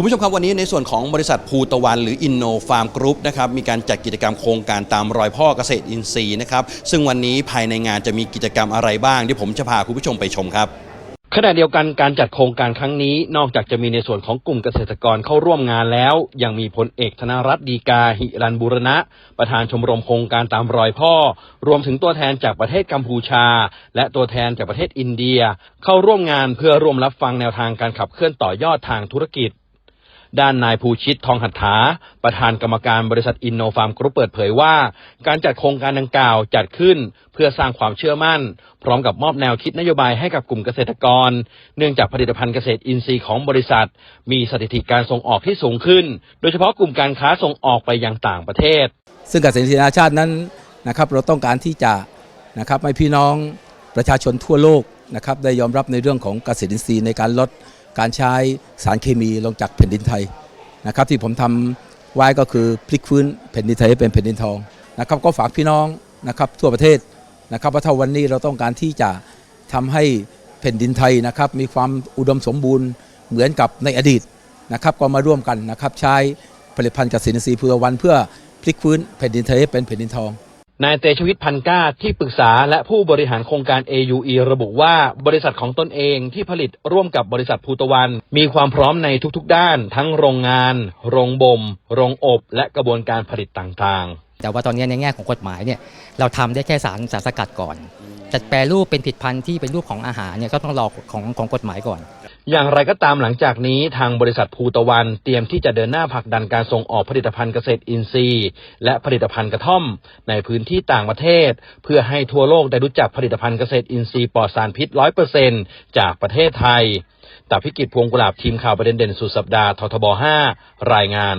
คุณผู้ชมครับวันนี้ในส่วนของบริษัทภูตะวันหรืออินโนฟาร์มกรุ๊ปนะครับมีการจัดกิจกรรมโครงการตามรอยพ่อเกษตรอินทรีย์นะครับซึ่งวันนี้ภายในงานจะมีกิจกรรมอะไรบ้างที่ผมจะพาคุณผู้ชมไปชมครับขณะเดียวกันการจัดโครงการครั้งนี้ นอกจากจะมีในส่วนของกลุ่มเกษตรกรเข้าร่วมงานแล้ว ยังมีพลเอกธนรัตน์ดีกาหิรันบุรณะ ประธานชมรมโครงการตามรอยพ่อ รวมถึงตัวแทนจากประเทศกัมพูชา และตัวแทนจากประเทศอินเดีย เข้าร่วมงานเพื่อร่วมรับฟังแนวทางการขับเคลื่อนต่อยอดทางธุรกิจ ด้านนายภูชิตทองหัตถา ประธานกรรมการบริษัทอินโนฟาร์มกรุ๊ปเปิดเผยว่า การจัดโครงการดังกล่าวจัดขึ้น เพื่อสร้างความเชื่อมั่น พร้อมกับมอบแนวคิดนโยบายให้กับกลุ่มเกษตรกร เนื่องจากผลิตภัณฑ์เกษตรอินทรีย์ของบริษัท มีสถิติการส่งออกที่สูงขึ้น โดยเฉพาะกลุ่มการค้าส่งออกไปยังต่างประเทศ ซึ่งเกษตรอินทรีย์นานาชาตินั้นนะครับเราต้องการที่จะนะครับให้พี่น้องประชาชนทั่วโลกนะครับได้ยอมรับในเรื่องของเกษตรอินทรีย์ในการลด การใช้สารเคมีลงจากแผ่นดินไทยนะครับที่ผมทำไว้ก็คือพลิกฟื้นแผ่นดินไทยให้เป็นแผ่นดินทองนะครับก็ฝากพี่น้องนะครับทั่วประเทศนะครับว่าถ้าวันนี้เราต้องการที่จะทำให้แผ่นดินไทยนะครับมีความอุดมสมบูรณ์เหมือนกับในอดีตนะครับก็มาร่วมกันนะครับใช้ผลิตภัณฑ์เกษตรอินทรีย์พือวันเพื่อพลิกฟื้นแผ่นดินไทยให้เป็นแผ่นดินทอง นายเตชวิทย์พันก้าที่ปรึกษาและผู้บริหารโครงการ AUE ระบุว่าบริษัทของตนเองที่ผลิตร่วมกับบริษัทภูตะวัน มีความพร้อมในทุกๆด้าน ทั้งโรงงาน โรงบ่ม โรงอบ และกระบวนการผลิตต่างๆ แต่ว่าตอนนี้ในแง่ของกฎหมายเนี่ยเราทำได้แค่สารสารสกัดก่อนจะแปรรูปเป็นผลิตภัณฑ์ที่เป็นรูปของอาหารเนี่ยก็ต้องรอของของกฎหมายก่อน อย่างไรก็ตามหลังจากนี้ทางบริษัทภูตะวันเตรียมที่จะเดินหน้าผลักดันการส่งออกผลิตภัณฑ์เกษตรอินทรีย์ และผลิตภัณฑ์กระท่อม ในพื้นที่ต่างประเทศ เพื่อให้ทั่วโลกได้รู้จักผลิตภัณฑ์เกษตรอินทรีย์ปลอดสารพิษร้อยเปอร์เซ็นจากประเทศไทยแต่พิกิจพวงกุหลาบทีมข่าวประเด็นเด่นสุดสัปดาห์ททบ 5 รายงาน